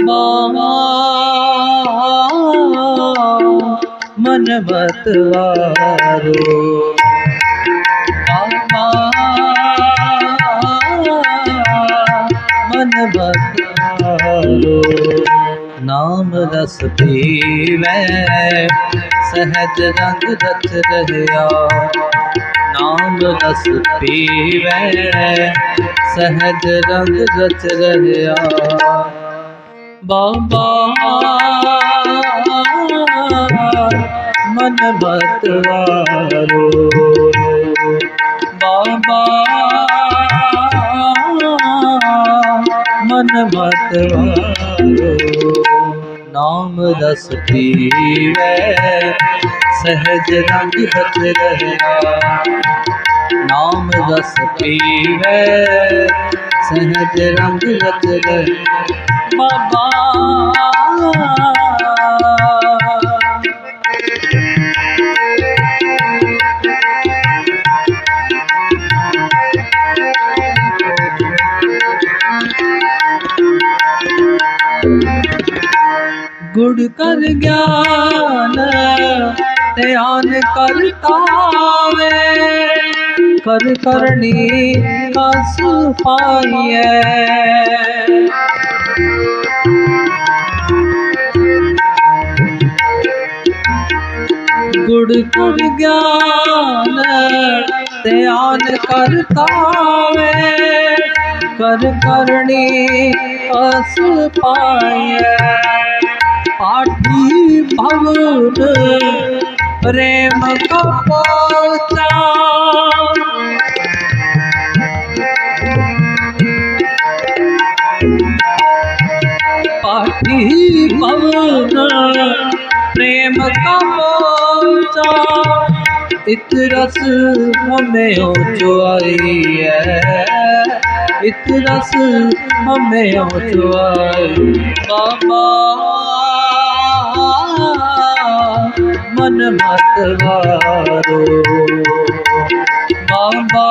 ਬਾਬਾ ਮਨ ਬਤਵਾਰੋ ਬਾਬਾ ਮਨ ਬਤਵਾਰੋ ਨਾਮ ਰਸ ਪੀਵੈ, ਸਹਿਜ ਰੰਗ ਰਚ ਰਹਿਆ। ਨਾਮ ਰਸ ਪੀਵੈ, ਸਹਿਜ ਰੰਗ ਰਚ ਰਹਿਆ। ਬਾਬਾ ਮਨ ਬਤਵਾਰੋ ਬਾਬਾ ਮਨ ਬਤਵਾਰੋ ਨਾਮ ਰਸ ਪੀਵੈ, ਸਹਿਜ ਰੰਗ ਬਚ ਰਹਿਆ ਨਾਮ ਰਸ ਪੀਵੈ ਸਹਿਜ ਰੰਗ ਰਚ ਰਹਿਆ ਬਾਬਾ। ਗੁੜ ਕਰ ਗਿਆਨ ਧਿਆਨ ਕਰਤਾਵੇ ਕਰ ਕਰਨੀ ਕਸ ਪਾਈਐ। ਗੁੜ ਗੁੜ ਗਿਆਨ ਧਿਆਨ ਕਰਤਾਵੇ ਕਰ ਕਰਨੀ ਅਸ ਪਾਈਐ। ਪਾਠੀ ਭਵਨ ਪ੍ਰੇਮ ਕਪੋਚਾ ਪਾਠੀ ਭਵਨ प्रेम का मोचा इत रस हमें ओ चुआई है इत रस हमें ओ चुआई बाबा मन मत वारो बाबा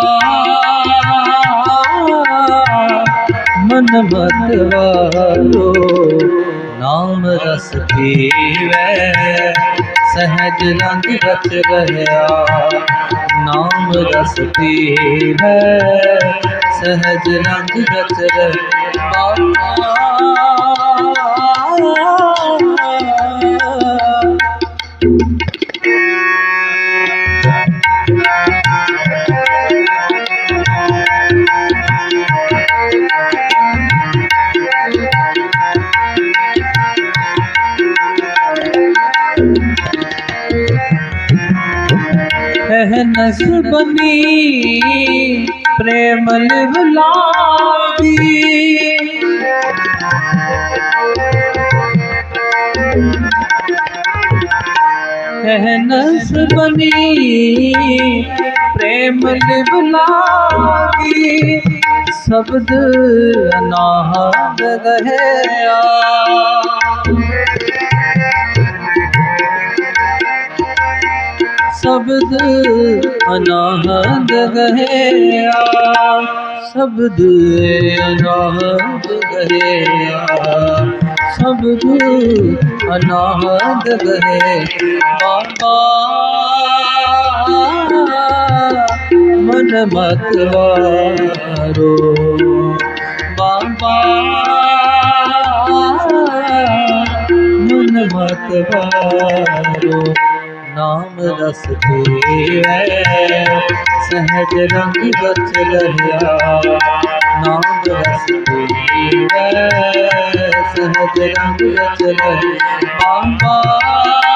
मन मत वारो ਨਾਮ ਰਸ ਪੀਵੈ। ਸਹਿਜ ਰੰਗ ਰਚ ਰਹਿਆ ਨਾਮ ਰਸ ਪੀਵੈ। ਸਹਿਜ ਰੰਗ ਰਚ ਰਹਿਆ ਨਸ ਬਨੀ ਪ੍ਰੇਮ ਲਿਵ ਲਾਗੀ ਨਸ ਬਨੀ ਪ੍ਰੇਮ ਲਿਵ ਲਾਗੀ ਸ਼ਬਦ ਅਨਾਹਦ ਸ਼ਬਦ ਅਨਾਹਦ ਗਹਿਆ। ਸ਼ਬਦ ਅਨਾਹਦ ਗਹਿਆ। ਸ਼ਬਦ ਅਨਾਹਦ ਗਹਿ ਬਾਬਾ, ਮਨ ਮਤ ਮਤਵਾਰੋ ਬਾਬਾ, ਮਨ ਮਤਵਾਰੋ ਨਾਮ ਰਸ ਪੀਵੈ ਸਹਿਜ ਰੰਗ ਬਚ ਰਹਿਆ ਨਾਮ ਰਸ ਪੀਵੈ ਸਹਿਜ ਰੰਗ ਬਚ ਰਹਿਆ ਬਾਬਾ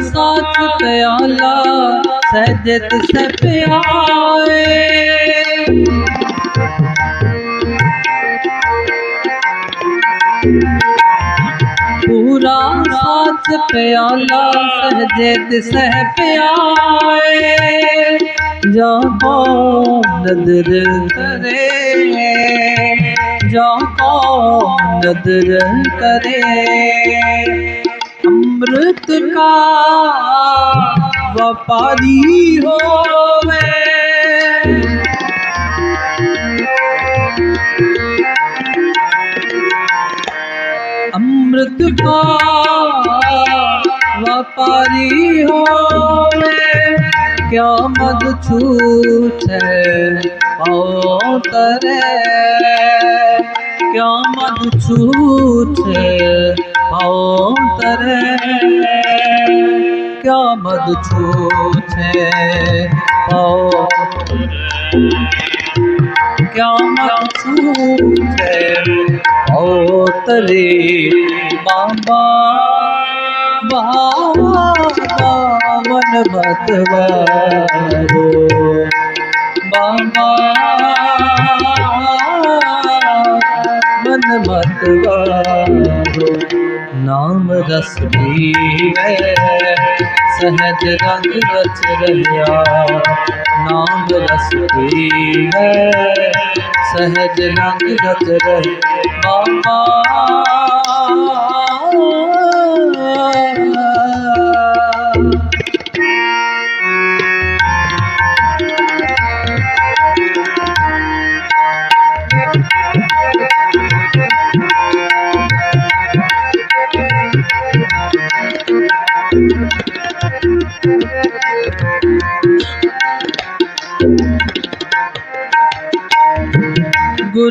ਸਾਥ ਪਿਆਲਾ ਸਜਤ ਸੇ ਪਿਆਏ ਪੂਰਾ ਸਾਚ ਪਿਆਲਾ ਸਜਤ ਦਿਸਹਿ ਪਿਆਏ ਜਾ ਕੋ ਨਦਰ ਕਰੇ, ਜਾ ਕੋ ਨਦਰ ਕਰੇ। ਅੰਮ੍ਰਿਤ ਕਾ ਵਪਾਰੀ ਹੋਵੇ। ਅੰਮ੍ਰਿਤ ਕਾ ਵਪਾਰੀ ਹੋਵੇ। ਕਿਆ ਮਦ ਛੂਟੇ ਪਾਉ ਤਰੇ। ਕਿਆ ਮਦ ਛੂਟੇ भाव तरे क्या मद छूछे भाव क्या मद छूछे भाव तरे बाबा बावन मतवारो बाबा मन मतवा ਰਸ ਪੀਵੇ। ਸਹਜ ਰੰਗ ਰਚ ਰਲਿਆ ਨਾਮ ਰਸ ਪੀਵੇ। ਸਹਜ ਰੰਗ ਰਚ ਰਲਿਆ ਬਾਬਾ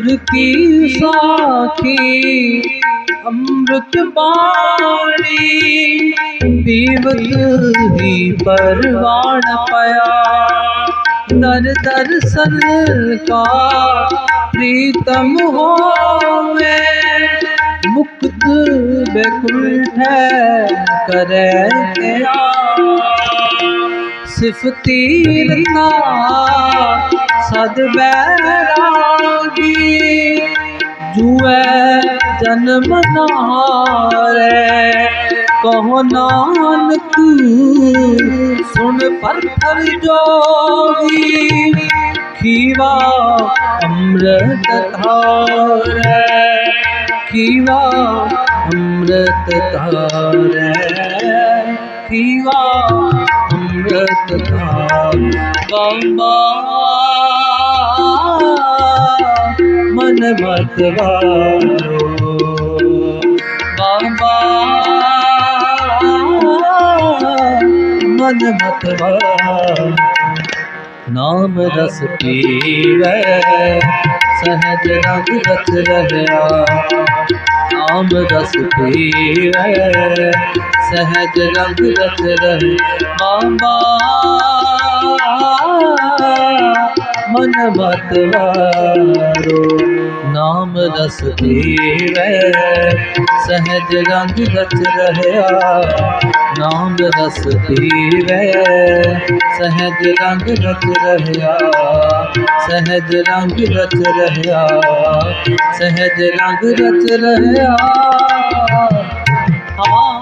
ਗੁਰ ਕੀ ਸਾਖੀ ਅੰਮ੍ਰਿਤ ਬਾਣੀ ਪੀਵਤ ਦੀ ਪਰਵਾਣ ਪਿਆ ਦਰ ਦਰਸ਼ਨ ਕਾ ਪ੍ਰੀਤਮ ਹੋਵੇ ਮੁਕਤ ਬੇਕੁਲਠ ਹੈ ਕਰੇ ਕਿਆ ਸਿਫਤੀ ਰਤਾ ਸਦ ਬੈਰਾਗੀ ਜੂਐ ਜਨਮ ਨਾਰੇ। ਕਹੋ ਨਾਨਕ, ਸੁਣ ਪਰਥਰ ਜੋਗੀ, ਖੀਵਾ ਅੰਮ੍ਰਿਤ ਧਾਰੈ। ਖੀਵਾ ਅੰਮ੍ਰਿਤ ਧਾਰੈ। ਖੀਵਾ ਅੰਮ੍ਰਿਤ ਧਾਰ। ਬਾਬਾ ਮਨ ਮਤ ਵਾਰੋ ਬਾਬਾ ਮਨ ਮਤ ਵਾਰੋ ਨਾਮ ਰਸ ਪੀਵੇ, ਸਹਜ ਰੰਗ ਰਚ ਰਹਿਆ ਨਾਮ ਰਸ ਪੀਵੇ, ਸਹਜ ਰੰਗ ਰਚ ਰਹਿ ਬਾਬਾ ਮਨ ਮਤ ਵਾਰੋ ਨਾਮ ਰਸ ਪੀਵੇ ਸਹਜ ਰੰਗ ਰਚ ਰਹਿਆ ਨਾਮ ਰਸ ਪੀਵੇ ਸਹਜ ਰੰਗ ਰਚ ਰਹਿਆ ਸਹਜ ਰੰਗ ਰਚ ਰਹਿਆ ਸਹਜ ਰੰਗ ਰਚ ਰਹਿਆ ਹਾਂ।